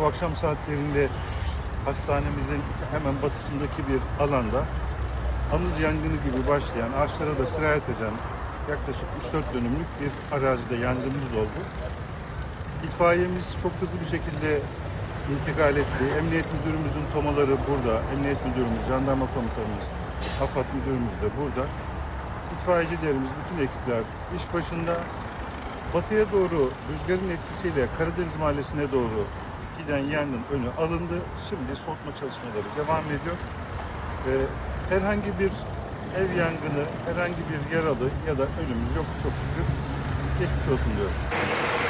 Bu akşam saatlerinde hastanemizin hemen batısındaki bir alanda anız yangını gibi başlayan, ağaçlara da sirayet eden yaklaşık 3-4 dönümlük bir arazide yangınımız oldu. İtfaiyemiz çok hızlı bir şekilde intikal etti. Emniyet müdürümüzün tomaları burada. Emniyet müdürümüz, jandarma komutanımız, AFAD müdürümüz de burada. İtfaiyecilerimiz, bütün ekipler iş başında. Batıya doğru rüzgarın etkisiyle Karadeniz Mahallesi'ne doğru giden yangın önü alındı. Şimdi soğutma çalışmaları devam ediyor. Ee, herhangi bir ev yangını, herhangi bir yaralı ya da ölümümüz yok çok şükür. Geçmiş olsun diyorum.